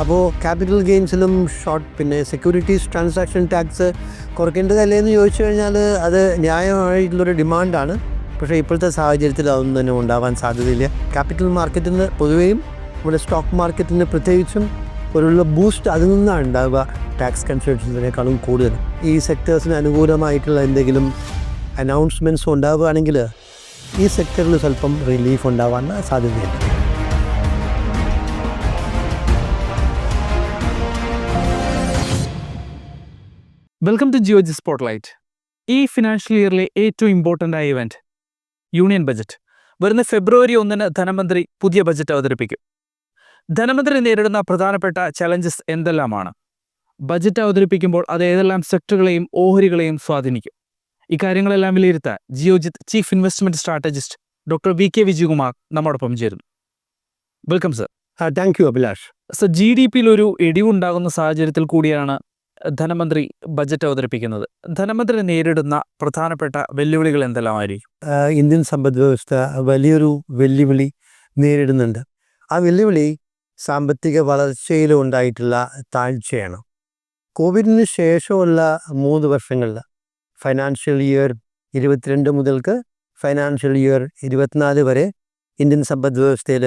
അപ്പോൾ ക്യാപിറ്റൽ ഗെയിൻസിലും ഷോർട്ട് പിന്നെ സെക്യൂരിറ്റീസ് ട്രാൻസാക്ഷൻ ടാക്സ് കുറയ്ക്കേണ്ടതല്ലേ എന്ന് ചോദിച്ചു കഴിഞ്ഞാൽ അത് ന്യായമായിട്ടുള്ളൊരു ഡിമാൻഡാണ് പക്ഷേ ഇപ്പോഴത്തെ സാഹചര്യത്തിൽ അതൊന്നും തന്നെ ഉണ്ടാവാൻ സാധ്യതയില്ല. ക്യാപിറ്റൽ മാർക്കറ്റിന് പൊതുവെയും നമ്മുടെ സ്റ്റോക്ക് മാർക്കറ്റിന് പ്രത്യേകിച്ചും ഒരുള്ള ബൂസ്റ്റ് അതിൽ നിന്നാണ് ഉണ്ടാവുക ടാക്സ് കൺസെഷൻസിനേക്കാളും കൂടുതൽ. ഈ സെക്ടേഴ്സിന് അനുകൂലമായിട്ടുള്ള എന്തെങ്കിലും അനൗൺസ്മെന്റ്സ് ഉണ്ടാവുകയാണെങ്കിൽ ഈ സെക്ടറിൽ സ്വല്പം റിലീഫ് ഉണ്ടാവാൻ സാധ്യതയുണ്ട്. Welcome to Geojit spotlight ഈ ഫിനാൻഷ്യൽ ഇയറിലെ ഏറ്റവും ഇമ്പോർട്ടന്റ് ആയ ഇവന്റ് യൂണിയൻ ബജറ്റ് വരുന്ന ഫെബ്രുവരി ഒന്നിന് ധനമന്ത്രി പുതിയ ബജറ്റ് അവതരിപ്പിക്കും. ധനമന്ത്രി നേരിടുന്ന പ്രധാനപ്പെട്ട ചലഞ്ചസ് എന്തെല്ലാമാണ്? ബജറ്റ് അവതരിപ്പിക്കുമ്പോൾ അത് ഏതെല്ലാം സെക്ടറുകളെയും ഓഹരികളെയും സ്വാധീനിക്കും. ഇക്കാര്യങ്ങളെല്ലാം വിലയിരുത്താൻ Geojit chief investment strategist doctor V K Vijayakumar നമ്മോടൊപ്പം ചേരുന്നു. Welcome sir thank you Abhilash sir G D പിയിൽ ഒരു ഇടിവുണ്ടാകുന്ന സാഹചര്യത്തിൽ കൂടിയാണ് ധനമന്ത്രി ബജറ്റ് അവതരിപ്പിക്കുന്നത്. ധനമന്ത്രി നേരിടുന്ന പ്രധാനപ്പെട്ട വെല്ലുവിളികൾ എന്തെല്ലാമായിരിക്കും? ഇന്ത്യൻ സമ്പദ് വ്യവസ്ഥ വലിയൊരു വെല്ലുവിളി നേരിടുന്നുണ്ട്. ആ വെല്ലുവിളി സാമ്പത്തിക വളർച്ചയിൽ ഉണ്ടായിട്ടുള്ള താഴ്ചയാണ്. കോവിഡിന് ശേഷമുള്ള മൂന്ന് വർഷങ്ങളിൽ ഫൈനാൻഷ്യൽ ഇയർ ഇരുപത്തിരണ്ട് മുതൽക്ക് ഫൈനാൻഷ്യൽ ഇയർ ഇരുപത്തിനാല് വരെ ഇന്ത്യൻ സമ്പദ് വ്യവസ്ഥയിൽ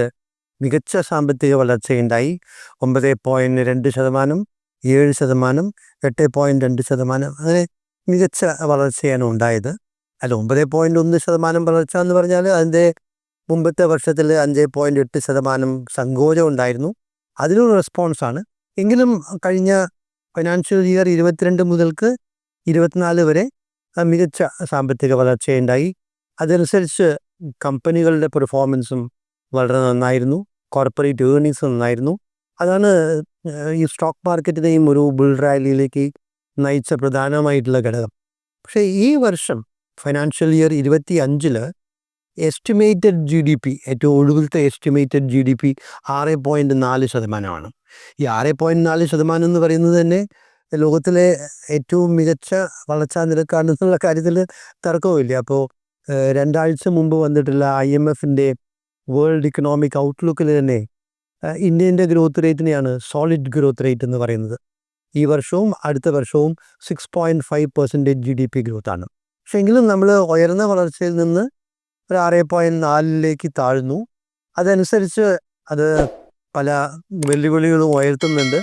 മികച്ച സാമ്പത്തിക വളർച്ചയുണ്ടായി. ഒമ്പത് പോയിന്റ് രണ്ട് ശതമാനം ഏഴ് ശതമാനം എട്ട് പോയിന്റ് രണ്ട് ശതമാനം അങ്ങനെ മികച്ച വളർച്ചയാണ് ഉണ്ടായത്. അല്ല ഒമ്പത് പോയിന്റ് ഒന്ന് ശതമാനം വളർച്ച എന്ന് പറഞ്ഞാൽ അതിന്റെ മുമ്പത്തെ വർഷത്തിൽ അഞ്ച് പോയിന്റ് എട്ട് ശതമാനം സങ്കോചം ഉണ്ടായിരുന്നു. അതിനൊരു റെസ്പോൺസാണ് എങ്കിലും കഴിഞ്ഞ ഫൈനാൻഷ്യൽ ഇയർ ഇരുപത്തിരണ്ട് മുതൽക്ക് ഇരുപത്തിനാല് വരെ മികച്ച സാമ്പത്തിക വളർച്ചയുണ്ടായി അതനുസരിച്ച് കമ്പനികളുടെ പെർഫോമൻസും വളരെ നന്നായിരുന്നു. കോർപ്പറേറ്റ് ഏർണിങ്സ് നന്നായിരുന്നു. അതാണ് ഈ സ്റ്റോക്ക് മാർക്കറ്റിനെയും ഒരു ബുൾ റാലിയിലേക്ക് നയിച്ച പ്രധാനമായിട്ടുള്ള ഘടകം. പക്ഷേ ഈ വർഷം ഫൈനാൻഷ്യൽ ഇയർ ഇരുപത്തി അഞ്ചിൽ എസ്റ്റിമേറ്റഡ് ജി ഡി പി ഏറ്റവും ഒടുവിലത്തെ എസ്റ്റിമേറ്റഡ് ജി ഡി പി ആറ് പോയിന്റ് നാല് ശതമാനമാണ്. ഈ ആറ് പോയിന്റ് നാല് ശതമാനം എന്ന് പറയുന്നത് തന്നെ ലോകത്തിലെ ഏറ്റവും മികച്ച വളർച്ചാ നിരക്കാണെന്നുള്ള കാര്യത്തിൽ തർക്കവുമില്ല. അപ്പോൾ രണ്ടാഴ്ച മുമ്പ് വന്നിട്ടുള്ള ഐ എം എഫിന്റെ വേൾഡ് ഇക്കണോമിക് ഔട്ട്ലുക്കിൽ തന്നെ ഇന്ത്യന്റെ ഗ്രോത്ത് റേറ്റിനെയാണ് സോളിഡ് ഗ്രോത്ത് റേറ്റ് എന്ന് പറയുന്നത്. ഈ വർഷവും അടുത്ത വർഷവും six point five percentage G D P ഗ്രോത്താണ് പക്ഷേ എങ്കിലും നമ്മൾ ഉയർന്ന വളർച്ചയിൽ നിന്ന് ഒരു ആറ് പോയിന്റ് നാലിലേക്ക് താഴ്ന്നു. അതനുസരിച്ച് അത് പല വെല്ലുവിളികളും ഉയർത്തുന്നുണ്ട്.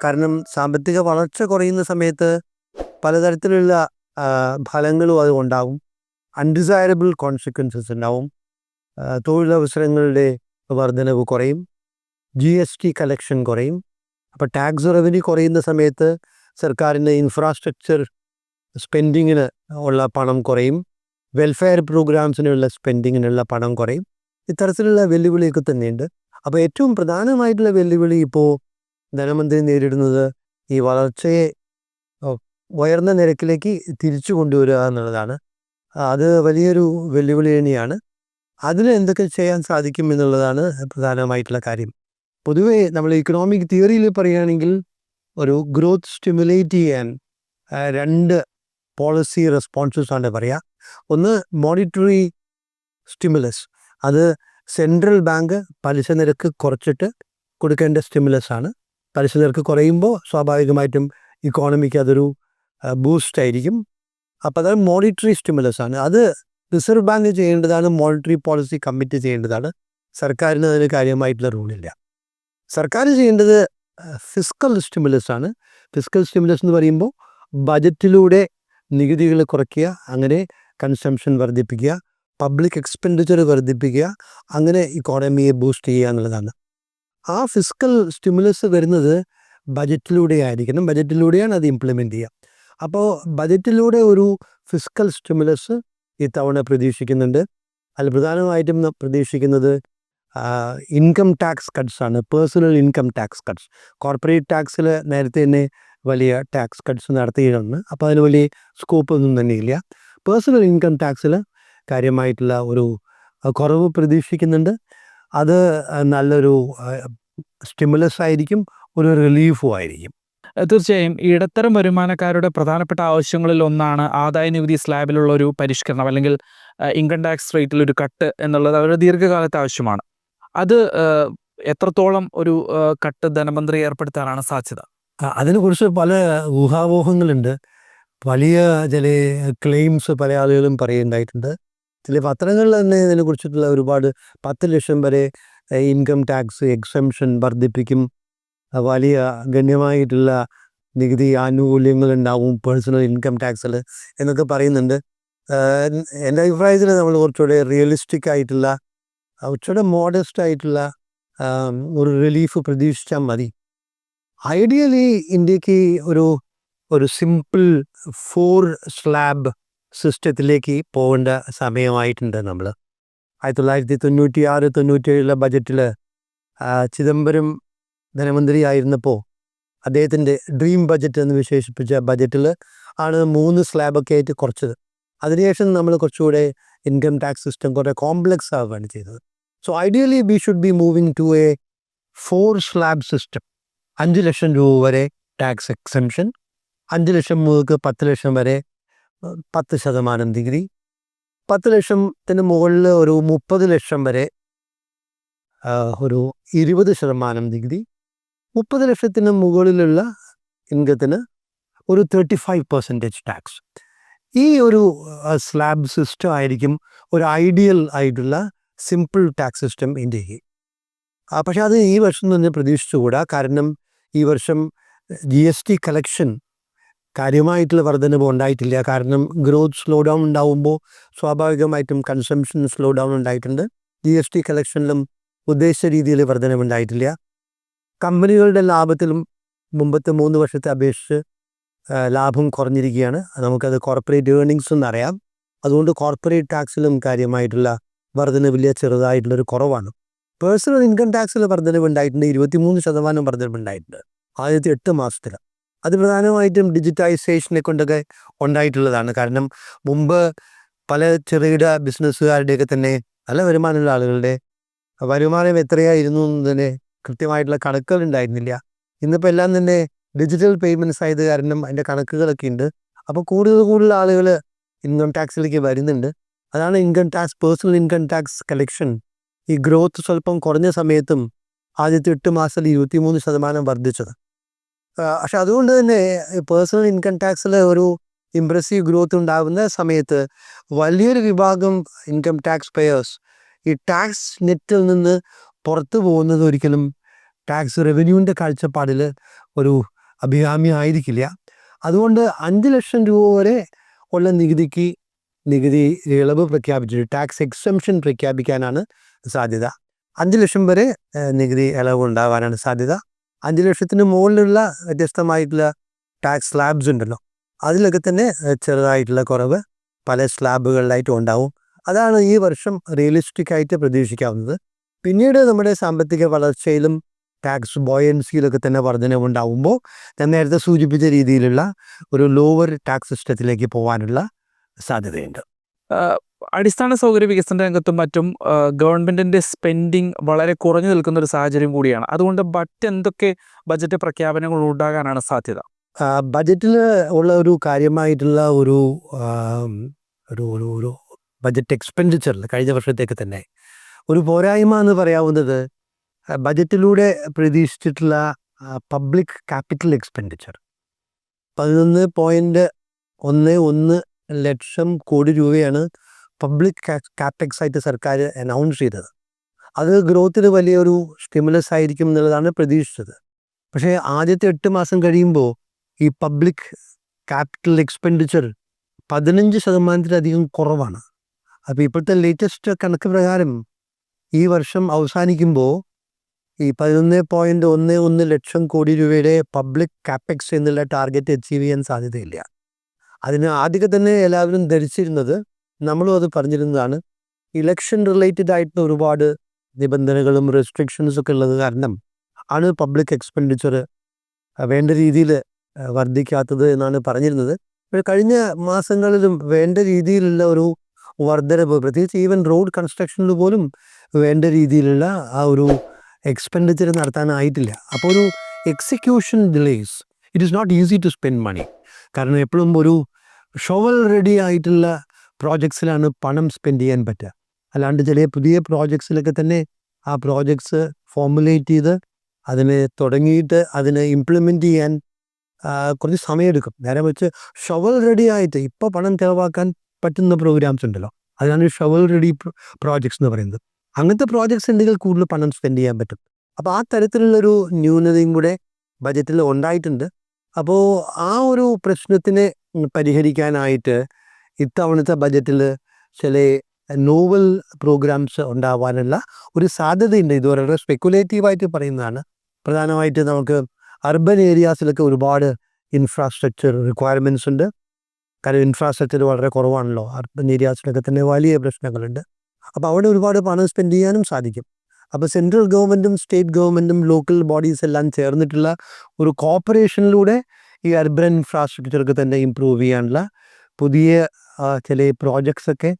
കാരണം സാമ്പത്തിക വളർച്ച കുറയുന്ന സമയത്ത് പലതരത്തിലുള്ള ഫലങ്ങളും അത് ഉണ്ടാവും. അൺഡിസൈറബിൾ കോൺസിക്വൻസസ് ഉണ്ടാവും. തൊഴിലവസരങ്ങളുടെ വർധനവ് കുറയും. ജി എസ് ടി കളക്ഷൻ കുറയും. അപ്പോൾ ടാക്സ് റവന്യൂ കുറയുന്ന സമയത്ത് സർക്കാരിന്റെ ഇൻഫ്രാസ്ട്രക്ചർ സ്പെൻഡിങ്ങിന് ഉള്ള പണം കുറയും. വെൽഫെയർ പ്രോഗ്രാംസിനുള്ള സ്പെൻഡിങ്ങിനുള്ള പണം കുറയും. ഇത്തരത്തിലുള്ള വെല്ലുവിളിയൊക്കെ തന്നെയുണ്ട്. അപ്പോൾ ഏറ്റവും പ്രധാനമായിട്ടുള്ള വെല്ലുവിളി ഇപ്പോൾ ധനമന്ത്രി നേരിടുന്നത് ഈ വളർച്ചയെ ഉയർന്ന നിരക്കിലേക്ക് തിരിച്ചു കൊണ്ടുവരിക എന്നുള്ളതാണ്. അത് വലിയൊരു വെല്ലുവിളി തന്നെയാണ്. അതിന് എന്തൊക്കെ ചെയ്യാൻ സാധിക്കും എന്നുള്ളതാണ് പ്രധാനമായിട്ടുള്ള കാര്യം. പൊതുവേ നമ്മൾ ഇക്കണോമിക് തിയറിയിൽ പറയുകയാണെങ്കിൽ ഒരു ഗ്രോത്ത് സ്റ്റിമുലേറ്റ് ചെയ്യാൻ രണ്ട് പോളിസി റെസ്പോൺസസ് ആണ് പറയുക ഒന്ന് മോണിറ്ററി സ്റ്റിമുലസ് അത് സെൻട്രൽ ബാങ്ക് പലിശ നിരക്ക് കുറച്ചിട്ട് കൊടുക്കേണ്ട സ്റ്റിമുലസ് ആണ്. പലിശ നിരക്ക് കുറയുമ്പോൾ സ്വാഭാവികമായിട്ടും ഇക്കോണമിക്ക് അതൊരു ബൂസ്റ്റ് ആയിരിക്കും. അപ്പോൾ അതായത് മോണിറ്ററി സ്റ്റിമുലസ് ആണ്. അത് റിസർവ് ബാങ്ക് ചെയ്യേണ്ടതാണ് മോണിറ്ററി പോളിസി കമ്മിറ്റി ചെയ്യേണ്ടതാണ്. സർക്കാരിന് അതിന് കാര്യമായിട്ടുള്ള റൂളില്ല സർക്കാർ ചെയ്യേണ്ടത് ഫിസ്ക്കൽ സ്റ്റിമുലസ് ആണ്. ഫിസ്ക്കൽ സ്റ്റിമുലസ് എന്ന് പറയുമ്പോൾ ബജറ്റിലൂടെ നികുതികൾ കുറയ്ക്കുക അങ്ങനെ കൺസംഷൻ വർദ്ധിപ്പിക്കുക പബ്ലിക് എക്സ്പെൻഡിച്ചർ വർദ്ധിപ്പിക്കുക അങ്ങനെ ഇക്കോണമിയെ ബൂസ്റ്റ് ചെയ്യുക എന്നുള്ളതാണ്. ആ ഫിസ്ക്കൽ സ്റ്റിമുലസ് വരുന്നത് ബജറ്റിലൂടെ ആയിരിക്കണം. ബജറ്റിലൂടെയാണ് അത് ഇംപ്ലിമെന്റ് ചെയ്യുക. അപ്പോൾ ബജറ്റിലൂടെ ഒരു ഫിസ്ക്കൽ സ്റ്റിമുലസ് ഇത്തവണ പ്രതീക്ഷിക്കുന്നുണ്ട്. അതിൽ പ്രധാനമായിട്ടും പ്രതീക്ഷിക്കുന്നത് ഇൻകം ടാക്സ് കട്ട്സ് ആണ് personal income tax cuts corporate ടാക്സിൽ നേരത്തെ തന്നെ വലിയ ടാക്സ് കട്ട്സ് നടത്തിയിരുന്നു. അപ്പോൾ അതിന് വലിയ സ്കോപ്പ് ഒന്നും തന്നെ ഇല്ല. പേഴ്സണൽ ഇൻകം ടാക്സിൽ കാര്യമായിട്ടുള്ള ഒരു കുറവ് പ്രതീക്ഷിക്കുന്നുണ്ട്. അത് നല്ലൊരു സ്റ്റിമുലസ് ആയിരിക്കും ഒരു റിലീഫും ആയിരിക്കും. തീർച്ചയായും. ഇടത്തരം വരുമാനക്കാരുടെ പ്രധാനപ്പെട്ട ആവശ്യങ്ങളിൽ ഒന്നാണ് ആദായ നികുതി സ്ലാബിലുള്ള ഒരു പരിഷ്കരണം അല്ലെങ്കിൽ ഇൻകം ടാക്സ് റേറ്റിൽ ഒരു കട്ട് എന്നുള്ളത് അവരുടെ ദീർഘകാലത്തെ ആവശ്യമാണ്. അത് എത്രത്തോളം ഒരു കട്ട് ധനമന്ത്രി ഏർപ്പെടുത്താനാണ് സാധ്യത? അതിനെക്കുറിച്ച് പല ഊഹാപോഹങ്ങളുണ്ട്. വലിയ ചില ക്ലെയിംസ് പല ആളുകളും പറയുന്നുണ്ടായിട്ടുണ്ട്. ചില പത്രങ്ങളിൽ തന്നെ ഇതിനെക്കുറിച്ചിട്ടുള്ള ഒരുപാട് പത്ത് ലക്ഷം വരെ ഇൻകം ടാക്സ് എക്സംഷൻ വർദ്ധിപ്പിക്കും. വലിയ ഗണ്യമായിട്ടുള്ള നികുതി ആനുകൂല്യങ്ങൾ ഉണ്ടാവും പേഴ്സണൽ ഇൻകം ടാക്സിൽ എന്നൊക്കെ പറയുന്നുണ്ട്. എന്റെ അഭിപ്രായത്തിൽ നമ്മൾ കുറച്ചുകൂടെ റിയലിസ്റ്റിക് ആയിട്ടുള്ള കുറച്ചുകൂടെ മോഡസ്റ്റ് ആയിട്ടുള്ള ഒരു റിലീഫ് പ്രതീക്ഷിച്ചാൽ മതി. ഐഡിയലി ഇന്ത്യയ്ക്ക് ഒരു ഒരു സിമ്പിൾ ഫോർ സ്ലാബ് സിസ്റ്റത്തിലേക്ക് പോകേണ്ട സമയമായിട്ടുണ്ട് നമ്മൾ ആയിരത്തി തൊള്ളായിരത്തി തൊണ്ണൂറ്റി ആറ് തൊണ്ണൂറ്റേഴിലെ ബജറ്റിൽ ചിദംബരം ധനമന്ത്രി ആയിരുന്നപ്പോൾ അദ്ദേഹത്തിന്റെ ഡ്രീം ബജറ്റ് എന്ന് വിശേഷിപ്പിച്ച ബജറ്റിൽ ആണ് മൂന്ന് സ്ലാബൊക്കെ ആയിട്ട് കുറച്ചത്. അതിനുശേഷം നമ്മൾ കുറച്ചുകൂടെ ഇൻകം ടാക്സ് സിസ്റ്റം കുറേ കോംപ്ലക്സ് ആവുകയാണ് ചെയ്തത്. So ideally we should be moving to a four slab system അഞ്ച് ലക്ഷം രൂപ വരെ ടാക്സ് എക്സംഷൻ അഞ്ച് ലക്ഷം മുതൽക്ക് പത്ത് ലക്ഷം വരെ പത്ത് ശതമാനം ഡിഗ്രി പത്ത് ലക്ഷത്തിന് മുകളിൽ ഒരു മുപ്പത് ലക്ഷം വരെ ഒരു ഇരുപത് ശതമാനം ഡിഗ്രി മുപ്പത് ലക്ഷത്തിന് മുകളിലുള്ള ഇൻകത്തിന് ഒരു തേർട്ടി ഫൈവ് പെർസെന്റേജ് ടാക്സ് ഈ ഒരു സ്ലാബ് സിസ്റ്റം ആയിരിക്കും ഒരു ഐഡിയൽ ആയിട്ടുള്ള സിമ്പിൾ ടാക്സ് സിസ്റ്റം ഇന്ത്യയ്ക്ക് പക്ഷേ അത് ഈ വർഷം തന്നെ പ്രതീക്ഷിച്ചുകൂടാ. കാരണം ഈ വർഷം ജി എസ് ടി കളക്ഷൻ കാര്യമായിട്ടുള്ള വർധനവ് ഉണ്ടായിട്ടില്ല. കാരണം ഗ്രോത്ത് സ്ലോ ഡൗൺ ഉണ്ടാവുമ്പോൾ സ്വാഭാവികമായിട്ടും കൺസംഷൻ സ്ലോ ഡൗൺ ഉണ്ടായിട്ടുണ്ട്. ജി എസ് ടി കളക്ഷനിലും ഉദ്ദേശിച്ച രീതിയിൽ വർധനവ് ഉണ്ടായിട്ടില്ല. കമ്പനികളുടെ ലാഭത്തിലും മുമ്പത്തെ മൂന്ന് വർഷത്തെ അപേക്ഷിച്ച് ലാഭം കുറഞ്ഞിരിക്കുകയാണ്. നമുക്കത് കോർപ്പറേറ്റ് ഏർണിങ്സ് എന്നറിയാം. അതുകൊണ്ട് കോർപ്പറേറ്റ് ടാക്സിലും കാര്യമായിട്ടുള്ള വർധനവില്ല ചെറുതായിട്ടുള്ളൊരു കുറവാണ്. പേഴ്സണൽ ഇൻകം ടാക്സിൽ വർധനവ് ഉണ്ടായിട്ടുണ്ട് ഇരുപത്തിമൂന്ന് ശതമാനം വർധനവ് ഉണ്ടായിട്ടുണ്ട് ആദ്യത്തെ എട്ട് മാസത്തിൽ അത് പ്രധാനമായിട്ടും ഡിജിറ്റൈസേഷനെ കൊണ്ടൊക്കെ ഉണ്ടായിട്ടുള്ളതാണ്. കാരണം മുമ്പ് പല ചെറുകിട ബിസിനസ്സുകാരുടെയൊക്കെ തന്നെ നല്ല വരുമാനമുള്ള ആളുകളുടെ വരുമാനം എത്രയായിരുന്നു എന്ന് തന്നെ കൃത്യമായിട്ടുള്ള കണക്കുകൾ ഉണ്ടായിരുന്നില്ല. ഇന്നിപ്പോൾ എല്ലാം തന്നെ ഡിജിറ്റൽ പേയ്മെന്റ്സ് ആയത് കാരണം അതിന്റെ കണക്കുകളൊക്കെ ഉണ്ട്. അപ്പോൾ കൂടുതൽ കൂടുതൽ ആളുകൾ ഇൻകം ടാക്സിലേക്ക് വരുന്നുണ്ട്. അതാണ് income tax personal income tax collection ഈ ഗ്രോത്ത് സ്വല്പം കുറഞ്ഞ സമയത്തും ആദ്യത്തെ എട്ട് മാസത്തിൽ ഇരുപത്തിമൂന്ന് ശതമാനം വർദ്ധിച്ചത്. പക്ഷെ അതുകൊണ്ട് തന്നെ പേഴ്സണൽ ഇൻകം ടാക്സിൽ ഒരു ഇംപ്രസീവ് ഗ്രോത്ത് ഉണ്ടാകുന്ന സമയത്ത് വലിയൊരു വിഭാഗം ഇൻകം ടാക്സ് പേയേഴ്സ് ഈ ടാക്സ് നെറ്റിൽ നിന്ന് പുറത്തു പോകുന്നത് ഒരിക്കലും ടാക്സ് റവന്യൂവിന്റെ കാഴ്ചപ്പാടിൽ ഒരു അഭികാമ്യമായിരിക്കില്ല. അതുകൊണ്ട് അഞ്ച് ലക്ഷം രൂപ വരെ ഉള്ള നികുതിക്ക് നികുതി ഇളവ് പ്രഖ്യാപിച്ചിട്ട് ടാക്സ് എക്സംഷൻ പ്രഖ്യാപിക്കാനാണ് സാധ്യത. അഞ്ച് ലക്ഷം വരെ നികുതി ഇളവ് ഉണ്ടാകാനാണ് സാധ്യത. അഞ്ച് ലക്ഷത്തിന് മുകളിലുള്ള വ്യത്യസ്തമായിട്ടുള്ള ടാക്സ് സ്ലാബ്സ് ഉണ്ടല്ലോ അതിലൊക്കെ തന്നെ ചെറുതായിട്ടുള്ള കുറവ് പല സ്ലാബുകളിലായിട്ടും ഉണ്ടാവും. അതാണ് ഈ വർഷം റിയലിസ്റ്റിക് ആയിട്ട് പ്രതീക്ഷിക്കാവുന്നത്. പിന്നീട് നമ്മുടെ സാമ്പത്തിക വളർച്ചയിലും ടാക്സ് ബോയൻസിയിലൊക്കെ തന്നെ വർധനവുണ്ടാവുമ്പോൾ ഞാൻ നേരത്തെ സൂചിപ്പിച്ച രീതിയിലുള്ള ഒരു ലോവർ ടാക്സ് സിസ്റ്റത്തിലേക്ക് പോകാനുള്ള സാധ്യതയുണ്ട്. അടിസ്ഥാന സൗകര്യ വികസന രംഗത്തും മറ്റും ഗവൺമെന്റിന്റെ ഗവൺമെന്റിന്റെ സ്പെൻഡിങ് വളരെ കുറഞ്ഞു നിൽക്കുന്ന ഒരു സാഹചര്യം കൂടിയാണ്. അതുകൊണ്ട് മറ്റെന്തൊക്കെ ബജറ്റ് പ്രഖ്യാപനങ്ങൾ ഉണ്ടാകാനാണ് സാധ്യത? ബജറ്റിൽ ഉള്ള ഒരു കാര്യമായിട്ടുള്ള ഒരു ഒരു ഒരു ഒരു ബജറ്റ് എക്സ്പെൻഡിച്ചറിൽ കഴിഞ്ഞ വർഷത്തേക്ക് തന്നെ. ഒരു പോരായ്മ എന്ന് പറയാവുന്നത് ബജറ്റിലൂടെ പ്രതീക്ഷിച്ചിട്ടുള്ള പബ്ലിക് ക്യാപിറ്റൽ എക്സ്പെൻഡിച്ചർ പതിനൊന്ന് പോയിന്റ് ഒന്ന് ഒന്ന് ലക്ഷം കോടി രൂപയാണ് പബ്ലിക് കാപ്റ്റക്സ് ആയിട്ട് സർക്കാർ അനൗൺസ് ചെയ്തത്. അത് ഗ്രോത്തിന് വലിയൊരു സ്റ്റിമുലസ് ആയിരിക്കും എന്നുള്ളതാണ് പ്രതീക്ഷിച്ചത്. പക്ഷേ ആദ്യത്തെ എട്ട് മാസം കഴിയുമ്പോൾ ഈ പബ്ലിക് ക്യാപിറ്റൽ എക്സ്പെൻഡിച്ചർ പതിനഞ്ച് ശതമാനത്തിലധികം കുറവാണ്. അപ്പോൾ ഇപ്പോഴത്തെ ലേറ്റസ്റ്റ് കണക്ക് പ്രകാരം ഈ വർഷം അവസാനിക്കുമ്പോൾ ഈ പതിനൊന്ന് പോയിന്റ് ഒന്ന് ഒന്ന് ലക്ഷം കോടി രൂപയുടെ പബ്ലിക് ക്യാപെക്സ് എന്നുള്ള ടാർഗറ്റ് അച്ചീവ് ചെയ്യാൻ സാധ്യതയില്ല. അതിന് ആദ്യമൊക്കെ തന്നെ എല്ലാവരും ധരിച്ചിരുന്നത് നമ്മളും അത് പറഞ്ഞിരുന്നതാണ്. ഇലക്ഷൻ റിലേറ്റഡ് ആയിട്ടുള്ള ഒരുപാട് നിബന്ധനകളും റെസ്ട്രിക്ഷൻസും ഒക്കെ ഉള്ളത് കാരണം ആണ് പബ്ലിക് എക്സ്പെൻഡിച്ചർ വേണ്ട രീതിയിൽ വർദ്ധിക്കാത്തത് എന്നാണ് പറഞ്ഞിരുന്നത്. കഴിഞ്ഞ മാസങ്ങളിലും വേണ്ട രീതിയിലുള്ള ഒരു വർധനവ് പ്രത്യേകിച്ച് ഈവൻ റോഡ് കൺസ്ട്രക്ഷനിൽ പോലും വേണ്ട രീതിയിലുള്ള ആ ഒരു എക്സ്പെൻഡിച്ചർ നടത്താനായിട്ടില്ല. അപ്പോൾ ഒരു execution delays it is not easy to spend money കാരണം എപ്പോഴും ഒരു ഷോവൽ റെഡി ആയിട്ടുള്ള പ്രോജക്ട്സിലാണ് പണം സ്പെൻഡ് ചെയ്യാൻ പറ്റുക. അല്ലാണ്ട് ചില പുതിയ പ്രോജക്ട്സിലൊക്കെ തന്നെ ആ പ്രോജക്ട്സ് ഫോർമുലേറ്റ് ചെയ്ത് അതിനെ തുടങ്ങിയിട്ട് അതിനെ ഇംപ്ലിമെന്റ് ചെയ്യാൻ കുറച്ച് സമയമെടുക്കും. നേരെ വെച്ച് ഷവൽ റെഡി ആയിട്ട് ഇപ്പോൾ പണം ചിലവാക്കാൻ പറ്റുന്ന പ്രോഗ്രാംസ് ഉണ്ടല്ലോ. അതിനാണ് ഷവൽ റെഡി പ്രോജക്ട്സ് എന്ന് പറയുന്നത്. അങ്ങനത്തെ പ്രോജക്ട്സ് ഉണ്ടെങ്കിൽ കൂടുതൽ പണം സ്പെൻഡ് ചെയ്യാൻ പറ്റും. അപ്പോൾ ആ തരത്തിലുള്ളൊരു ന്യൂനതയും കൂടെ ബജറ്റിൽ ഉണ്ടായിട്ടുണ്ട്. അപ്പോൾ ആ ഒരു പ്രശ്നത്തിനെ പരിഹരിക്കാനായിട്ട് ഇത്തവണത്തെ ബജറ്റിൽ ചില നോവൽ പ്രോഗ്രാംസ് ഉണ്ടാവാനുള്ള ഒരു സാധ്യതയുണ്ട്. ഇതുവരെ സ്പെക്കുലേറ്റീവായിട്ട് പറയുന്നതാണ്. പ്രധാനമായിട്ട് നമുക്ക് അർബൻ ഏരിയാസിലൊക്കെ ഒരുപാട് ഇൻഫ്രാസ്ട്രക്ചർ റിക്വയർമെന്റ്സ് ഉണ്ട്. കാരണം ഇൻഫ്രാസ്ട്രക്ചർ വളരെ കുറവാണല്ലോ. അർബൻ ഏരിയാസിലൊക്കെ തന്നെ വലിയ പ്രശ്നങ്ങളുണ്ട്. അപ്പോൾ അവിടെ ഒരുപാട് പണം സ്പെൻഡ് ചെയ്യാനും സാധിക്കും. അപ്പോൾ സെൻട്രൽ ഗവൺമെന്റും സ്റ്റേറ്റ് ഗവൺമെന്റും ലോക്കൽ ബോഡീസ് എല്ലാം ചേർന്നിട്ടുള്ള ഒരു കോപ്പറേഷനിലൂടെ ഈ അർബൻ ഇൻഫ്രാസ്ട്രക്ചറൊക്കെ തന്നെ ഇമ്പ്രൂവ് ചെയ്യാനുള്ള പുതിയ ചില പ്രോജക്ട്സ് ഒക്കെ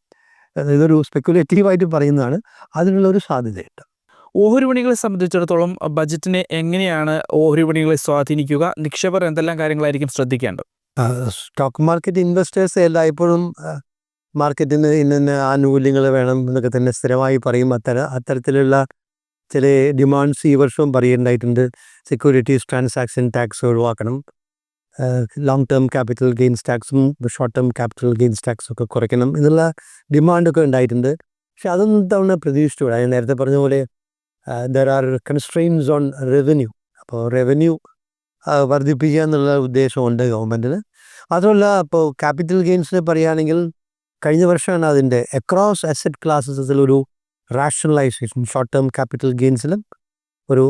ആ, ഇതൊരു സ്പെക്കുലേറ്റീവായിട്ട് പറയുന്നതാണ്. അതിനുള്ള ഒരു സാധ്യതയുണ്ട്. ഓഹരി വിപണികളെ സംബന്ധിച്ചിടത്തോളം ബജറ്റിനെ എങ്ങനെയാണ് ഓഹരി വിപണികളെ സ്വാധീനിക്കുക? നിക്ഷേപർ എന്തെല്ലാം കാര്യങ്ങളായിരിക്കും ശ്രദ്ധിക്കേണ്ടത്? സ്റ്റോക്ക് മാർക്കറ്റ് ഇൻവെസ്റ്റേഴ്സ് എല്ലായ്പ്പോഴും മാർക്കറ്റിന് ഇന്ന ആനുകൂല്യങ്ങൾ വേണം എന്നൊക്കെ തന്നെ സ്ഥിരമായി പറയും. അത്തരം അത്തരത്തിലുള്ള ചില ഡിമാൻഡ്സ് ഈ വർഷവും പറയുന്നുണ്ടായിട്ടുണ്ട് സെക്യൂരിറ്റീസ് ട്രാൻസാക്ഷൻ ടാക്സ് ഒഴിവാക്കണം. ലോങ് ടേം ക്യാപിറ്റൽ ഗെയിൻസ് ടാക്സും ഷോർട്ട് ടേം ക്യാപിറ്റൽ ഗെയിൻസ് ടാക്സും ഒക്കെ കുറയ്ക്കണം എന്നുള്ള ഡിമാൻഡൊക്കെ ഉണ്ടായിട്ടുണ്ട്. പക്ഷെ അതൊന്നും തവണ പ്രതീക്ഷിച്ചുകൂടാ. ഞാൻ നേരത്തെ പറഞ്ഞ പോലെ there are constraints on revenue അപ്പോൾ റവന്യൂ വർദ്ധിപ്പിക്കുക എന്നുള്ള ഉദ്ദേശമുണ്ട് ഗവൺമെന്റിന് മാത്രമല്ല ഇപ്പോൾ ക്യാപിറ്റൽ ഗെയിൻസിനെ പറയുകയാണെങ്കിൽ കഴിഞ്ഞ വർഷമാണ് അതിന്റെ അക്രോസ് അസറ്റ് ക്ലാസ്സസിൽ ഒരു റാഷണലൈസേഷൻ ഷോർട്ട് ടേം ക്യാപിറ്റൽ ഗെയിൻസിലും ഒരു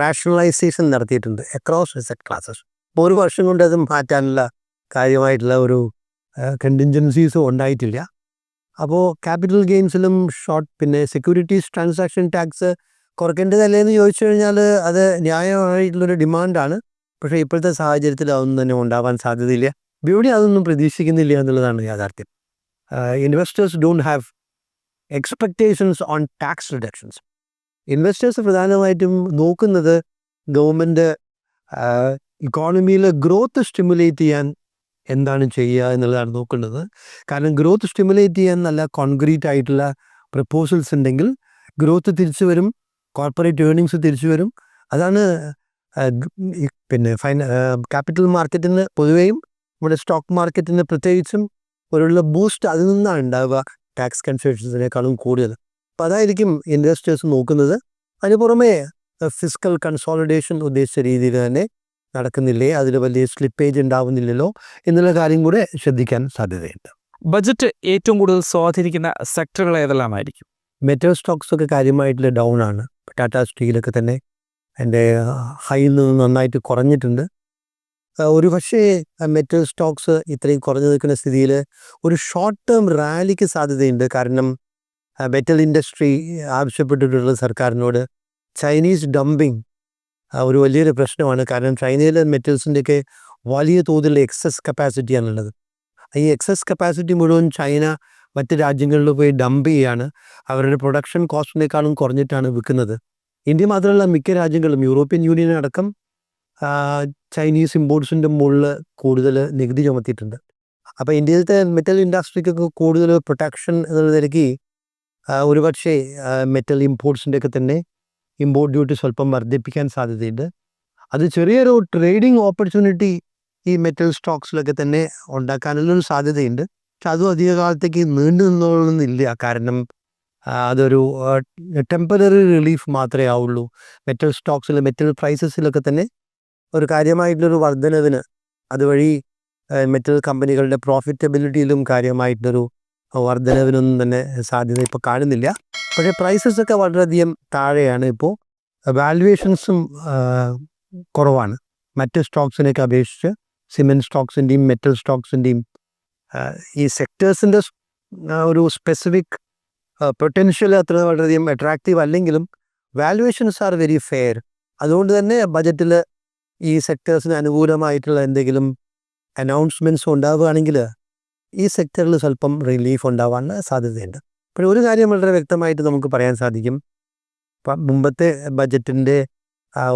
റാഷണലൈസേഷൻ നടത്തിയിട്ടുണ്ട് അക്രോസ് അസറ്റ് ക്ലാസ്സസ് അപ്പോൾ ഒരു വർഷം കൊണ്ട് അത് മാറ്റാനുള്ള കാര്യമായിട്ടുള്ള ഒരു കണ്ടിൻജൻസീസും ഉണ്ടായിട്ടില്ല. അപ്പോൾ ക്യാപിറ്റൽ ഗെയിംസിലും ഷോർട്ട് പിന്നെ സെക്യൂരിറ്റീസ് ട്രാൻസാക്ഷൻ ടാക്സ് കുറയ്ക്കേണ്ടതല്ലേ എന്ന് ചോദിച്ചു കഴിഞ്ഞാൽ അത് ന്യായമായിട്ടുള്ളൊരു ഡിമാൻഡാണ് പക്ഷേ ഇപ്പോഴത്തെ സാഹചര്യത്തിൽ അതൊന്നും തന്നെ ഉണ്ടാവാൻ സാധ്യതയില്ല. ഇവിടെ അതൊന്നും പ്രതീക്ഷിക്കുന്നില്ല എന്നുള്ളതാണ് യാഥാർത്ഥ്യം. Investors don't have expectations on tax reductions investors പ്രധാനമായിട്ടും നോക്കുന്നത് ഗവൺമെന്റ് ഇക്കോണമിയിലെ ഗ്രോത്ത് സ്റ്റിമുലേറ്റ് ചെയ്യാൻ എന്താണ് ചെയ്യുക എന്നുള്ളതാണ് നോക്കേണ്ടത്. കാരണം ഗ്രോത്ത് സ്റ്റിമുലേറ്റ് ചെയ്യാൻ നല്ല കോൺക്രീറ്റ് ആയിട്ടുള്ള പ്രപ്പോസൽസ് ഉണ്ടെങ്കിൽ ഗ്രോത്ത് തിരിച്ചു വരും കോർപ്പറേറ്റ് ഏർണിങ്സ് തിരിച്ചു വരും. അതാണ് പിന്നെ ഫൈന ക്യാപിറ്റൽ മാർക്കറ്റിന് പൊതുവെയും നമ്മുടെ സ്റ്റോക്ക് മാർക്കറ്റിന് പ്രത്യേകിച്ചും ഒരുള്ള ബൂസ്റ്റ് അതിൽ നിന്നാണ് ഉണ്ടാവുക ടാക്സ് കൺസെഷൻസിനേക്കാളും കൂടുതൽ. അപ്പോൾ അതായിരിക്കും ഇൻവെസ്റ്റേഴ്സ് നോക്കുന്നത്. അതിന് പുറമേ ഫിസിക്കൽ കൺസോളിഡേഷൻ ഉദ്ദേശിച്ച രീതിയിൽ തന്നെ നടക്കുന്നില്ലേ? അതിൽ വലിയ സ്ലിപ്പേജ് ഉണ്ടാവുന്നില്ലല്ലോ? എന്നുള്ള കാര്യം കൂടെ ശ്രദ്ധിക്കാൻ സാധ്യതയുണ്ട്. ബജറ്റ് ഏറ്റവും കൂടുതൽ സ്വാധീനിക്കുന്ന സെക്ടറുകൾ ഏതെല്ലാമായിരിക്കും? മെറ്റൽ സ്റ്റോക്സ് ഒക്കെ കാര്യമായിട്ടുള്ള ഡൗൺ ആണ്. ടാറ്റ സ്റ്റീലൊക്കെ തന്നെ എന്റെ ഹൈയിൽ നിന്ന് നന്നായിട്ട് കുറഞ്ഞിട്ടുണ്ട്. ഒരു പക്ഷേ മെറ്റൽ സ്റ്റോക്സ് ഇത്രയും കുറഞ്ഞു നിൽക്കുന്ന സ്ഥിതിയിൽ ഒരു ഷോർട്ട് ടേം റാലിക്ക് സാധ്യതയുണ്ട്. കാരണം മെറ്റൽ ഇൻഡസ്ട്രി ആവശ്യപ്പെട്ടിട്ടുള്ള സർക്കാരിനോട് ചൈനീസ് ഡംപിങ് ഒരു വലിയൊരു പ്രശ്നമാണ്. കാരണം ചൈനയിലെ മെറ്റൽസിന്റെയൊക്കെ വലിയ തോതിലുള്ള എക്സസ് കപ്പാസിറ്റിയാണുള്ളത് ഈ എക്സസ് കപ്പാസിറ്റി മുഴുവൻ ചൈന മറ്റ് രാജ്യങ്ങളിൽ പോയി ഡംപ് ചെയ്യാണ്. അവരുടെ പ്രൊഡക്ഷൻ കോസ്റ്റിനേക്കാളും കുറഞ്ഞിട്ടാണ് വിൽക്കുന്നത്. ഇന്ത്യ മാത്രമല്ല മിക്ക രാജ്യങ്ങളും യൂറോപ്യൻ യൂണിയൻ അടക്കം ചൈനീസ് ഇമ്പോർട്ട്സിന്റെ മുകളിൽ കൂടുതൽ നികുതി ചുമത്തിയിട്ടുണ്ട്. അപ്പോൾ ഇന്ത്യയിലത്തെ മെറ്റൽ ഇൻഡസ്ട്രിക്കൊക്കെ കൂടുതൽ പ്രൊട്ടക്ഷൻ എന്നുള്ള നിലയ്ക്ക് ആ, ഒരുപക്ഷെ മെറ്റൽ ഇമ്പോർട്ട്സിന്റെയൊക്കെ തന്നെ ഇമ്പോർട്ട് ഡ്യൂട്ടി സ്വല്പം വർദ്ധിപ്പിക്കാൻ സാധ്യതയുണ്ട്. അത് ചെറിയൊരു ട്രേഡിംഗ് ഓപ്പർച്യൂണിറ്റി ഈ മെറ്റൽ സ്റ്റോക്സിലൊക്കെ തന്നെ ഉണ്ടാക്കാനുള്ളൊരു സാധ്യതയുണ്ട്. പക്ഷെ അതും അധിക കാലത്തേക്ക് നീണ്ടു നിന്നോളുന്നില്ല. കാരണം അതൊരു ടെമ്പററി റിലീഫ് മാത്രമേ ആവുള്ളൂ. മെറ്റൽ സ്റ്റോക്സിൽ മെറ്റൽ പ്രൈസസിലൊക്കെ തന്നെ ഒരു കാര്യമായിട്ടുള്ളൊരു വർധനവിന് അതുവഴി മെറ്റൽ കമ്പനികളുടെ പ്രോഫിറ്റബിലിറ്റിയിലും കാര്യമായിട്ടൊരു വർധനവിനൊന്നും തന്നെ സാധ്യത ഇപ്പോൾ കാണുന്നില്ല. പക്ഷേ പ്രൈസസ് ഒക്കെ വളരെയധികം താഴെയാണ് ഇപ്പോൾ. വാല്യുവേഷൻസും കുറവാണ്. മറ്റ് സ്റ്റോക്സിനെയൊക്കെ അപേക്ഷിച്ച് സിമെന്റ് സ്റ്റോക്സിന്റെയും മെറ്റൽ സ്റ്റോക്സിന്റെയും ഈ സെക്ടേഴ്സിന്റെ ഒരു സ്പെസിഫിക് പൊട്ടൻഷ്യൽ അത്ര വളരെയധികം അട്രാക്റ്റീവ് അല്ലെങ്കിലും വാല്യുവേഷൻസ് ആർ വെരി ഫെയർ അതുകൊണ്ട് തന്നെ ബജറ്റിൽ ഈ സെക്ടേഴ്സിന് അനുകൂലമായിട്ടുള്ള എന്തെങ്കിലും അനൗൺസ്മെന്റ്സ് ഉണ്ടാവുകയാണെങ്കിൽ ഈ സെക്ടറിൽ സ്വല്പം റിലീഫ് ഉണ്ടാവാനുള്ള സാധ്യതയുണ്ട്. അപ്പോൾ ഒരു കാര്യം വളരെ വ്യക്തമായിട്ട് നമുക്ക് പറയാൻ സാധിക്കും. മുമ്പത്തെ ബജറ്റിന്റെ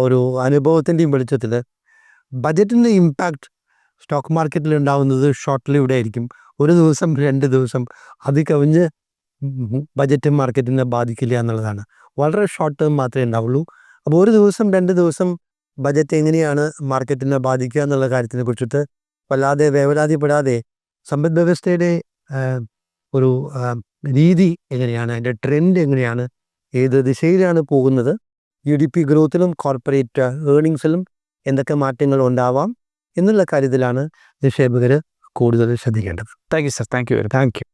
ഒരു അനുഭവത്തിന്റെയും വെളിച്ചത്തിൽ ബജറ്റിന്റെ ഇമ്പാക്റ്റ് സ്റ്റോക്ക് മാർക്കറ്റിൽ ഉണ്ടാവുന്നത് ഷോർട്ട് ലിവിടെ ആയിരിക്കും. ഒരു ദിവസം രണ്ട് ദിവസം അത് കവിഞ്ഞ് ബജറ്റ് മാർക്കറ്റിനെ ബാധിക്കില്ല എന്നുള്ളതാണ്. വളരെ ഷോർട്ട് ടേം മാത്രമേ ഉണ്ടാവുള്ളൂ. അപ്പോൾ ഒരു ദിവസം രണ്ട് ദിവസം ബജറ്റ് എങ്ങനെയാണ് മാർക്കറ്റിനെ ബാധിക്കുക എന്നുള്ള കാര്യത്തിനെ കുറിച്ചിട്ട് വല്ലാതെ വേവലാതിപ്പെടാതെ സമ്പദ് വ്യവസ്ഥയുടെ ഒരു രീതി എങ്ങനെയാണ് അതിന്റെ ട്രെൻഡ് എങ്ങനെയാണ് ഏത് ദിശയിലാണ് പോകുന്നത് യു ഡി പി ഗ്രോത്തിലും കോർപ്പറേറ്റ് ഏർണിങ്സിലും എന്തൊക്കെ മാറ്റങ്ങൾ ഉണ്ടാവാം എന്നുള്ള കാര്യത്തിലാണ് നിക്ഷേപകർ കൂടുതൽ ശ്രദ്ധിക്കേണ്ടത്. Thank you sir thank you very thank you